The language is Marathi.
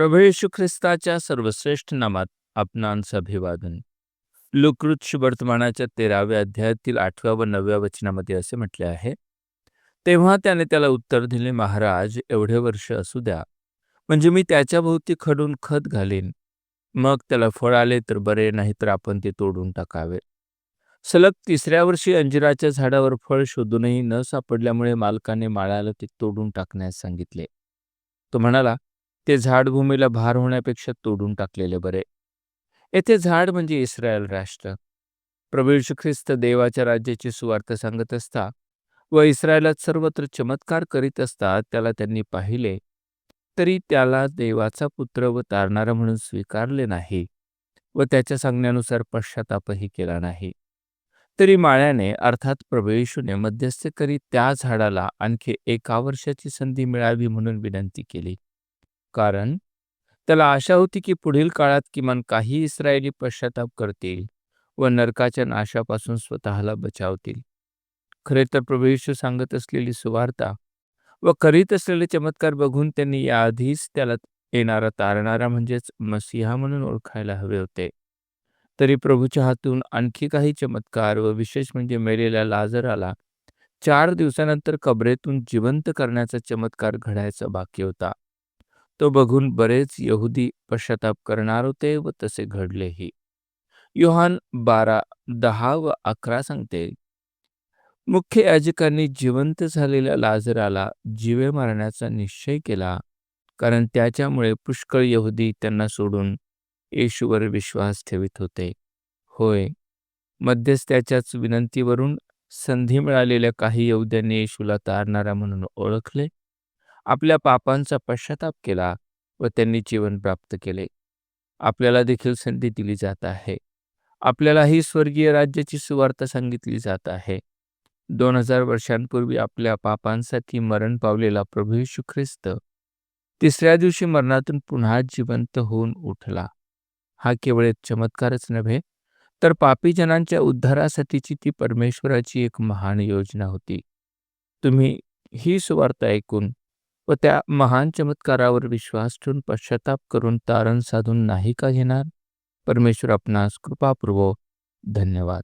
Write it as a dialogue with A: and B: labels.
A: प्रभू येशू ख्रिस्ताच्या सर्वश्रेष्ठ नामात आपणांचं अभिवादन. लुकृत वर्तमानाच्या तेराव्या अध्यायातील आठव्या व नवव्या वचनामध्ये असे म्हटले आहे तेव्हा त्याने त्याला उत्तर दिले महाराज एवढे वर्ष असू द्या. म्हणजे मी त्याच्या भोवती खडून खत घालीन. मग त्याला फळ आले तर बरे नाही तर आपण ते तोडून टाकावे. सलग तिसऱ्या वर्षी अंजिराच्या झाडावर फळ शोधूनही न सापडल्यामुळे मालकाने माळ्याला ते तोडून टाकण्यास सांगितले. तो म्हणाला ते झाड भूमीला भार होण्यापेक्षा तोडून टाकलेले बरे. येथे झाड म्हणजे इस्रायल राष्ट्र. प्रभू ख्रिस्त देवाच्या राज्याची सुवार्थ सांगत असता व इस्रायलात सर्वत्र चमत्कार करीत असता त्याला त्यांनी पाहिले तरी त्याला देवाचा पुत्र व तारणारा म्हणून स्वीकारले नाही व त्याच्या सांगण्यानुसार पश्चातापही केला नाही. तरी माळ्याने अर्थात प्रभेशूने मध्यस्थ करीत त्या झाडाला आणखी एका वर्षाची संधी मिळावी म्हणून विनंती केली. कारण त्याला आशा होती की पुढील काळात किमान काही इस्रायली पश्चाताप करतील व नरकाच्या नाशापासून स्वतःला बचावतील. खरे तर प्रभू येशू सांगत असलेली सुवार्ता व करीत असलेले चमत्कार बघून त्यांनी याआधीच त्याला येणारा तारणारा म्हणजेच मसिहा म्हणून ओळखायला हवे होते. तरी प्रभूच्या हातून आणखी काही चमत्कार व विशेष म्हणजे मेलेल्या लाजराला चार दिवसानंतर कबरेतून जिवंत करण्याचा चमत्कार घडायचा बाकी होता. तो बघून बरेच यहुदी पश्चाताप करणार होते व तसे घडलेही. योहान बारा दहा व अकरा सांगते मुख्य याजकांनी जिवंत झालेल्या लाजराला जीवे मारण्याचा निश्चय केला कारण त्याच्यामुळे पुष्कळ यहुदी त्यांना सोडून येशूवर विश्वास ठेवित होते. होय मध्यस्थ्याच्याच विनंतीवरून संधी मिळालेल्या काही यहुद्यांनी येशूला तारणारा म्हणून ओळखले. आपल्या पापांचा पश्चाताप केला व त्यांनी जीवन प्राप्त केले. आपल्याला देखील संधी दिली जात आहे. आपल्यालाही स्वर्गीय राज्याची सुवार्ता सांगितली जात आहे. दोन हजार वर्षांपूर्वी आपल्या पापांसाठी मरण पावलेला प्रभू यशू ख्रिस्त तिसऱ्या दिवशी मरणातून पुन्हा जिवंत होऊन उठला. हा केवळ एक चमत्कारच नव्हे तर पापी जनांच्या उद्धारासाठीची ती परमेश्वराची एक महान योजना होती. तुम्ही ही सुवार्ता ऐकून व त्या महान चमत्कारावर विश्वास ठेवून पश्चाताप करून तारण साधून नाही का घेणार? परमेश्वर आपणास कृपापूर्व धन्यवाद.